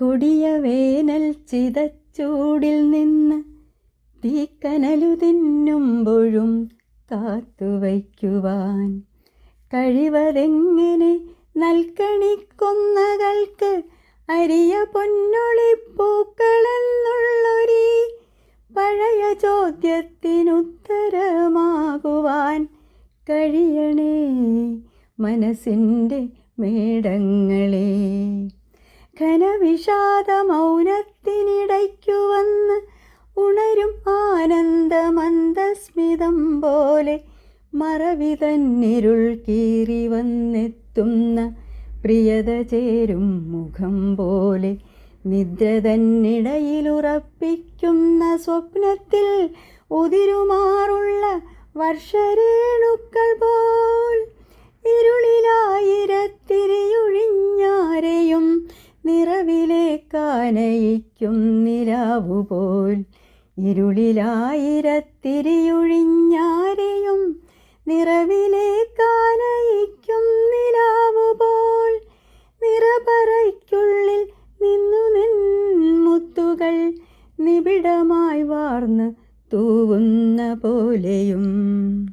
കൊടിയ വേനൽ ചിതച്ചൂടിൽ നിന്ന് തീക്കനലു തിന്നുമ്പോഴും കാത്തുവയ്ക്കുവാൻ കഴിവതെങ്ങനെ നൽകണിക്കുന്നകൾക്ക് അരിയ പൊന്നൊളിപ്പൂക്കളെന്നുള്ളൊരി പഴയ ചോദ്യത്തിനുത്തരമാകുവാൻ കഴിയണേ മനസ്സിന്റെ മേടങ്ങളെ. ഘനവിഷാദ മൗനത്തിനിടയ്ക്കു വന്ന് ഉണരും ആനന്ദമന്ദസ്മിതം പോലെ മറവി തന്നിരുൾ കീറി വന്നെത്തുന്ന പ്രിയത ചേരും മുഖം പോലെ നിദ്ര തന്നിടയിലുറപ്പിക്കുന്ന സ്വപ്നത്തിൽ ഉതിരുമാറുള്ള വർഷരേണുക്കൾ പോൽ നിറവിലേക്കാനയിക്കും നിലാവുപോൽ. ഇരുളിലായിരത്തിരിയൊഴിഞ്ഞാരെയും നിറവിലേക്കാനയിക്കും നിലാവുപോൽ. നിറപറയ്ക്കുള്ളിൽ നിന്നു നിൻമുത്തുകൾ നിബിഡമായി വാർന്ന് തൂവുന്ന പോലെയും.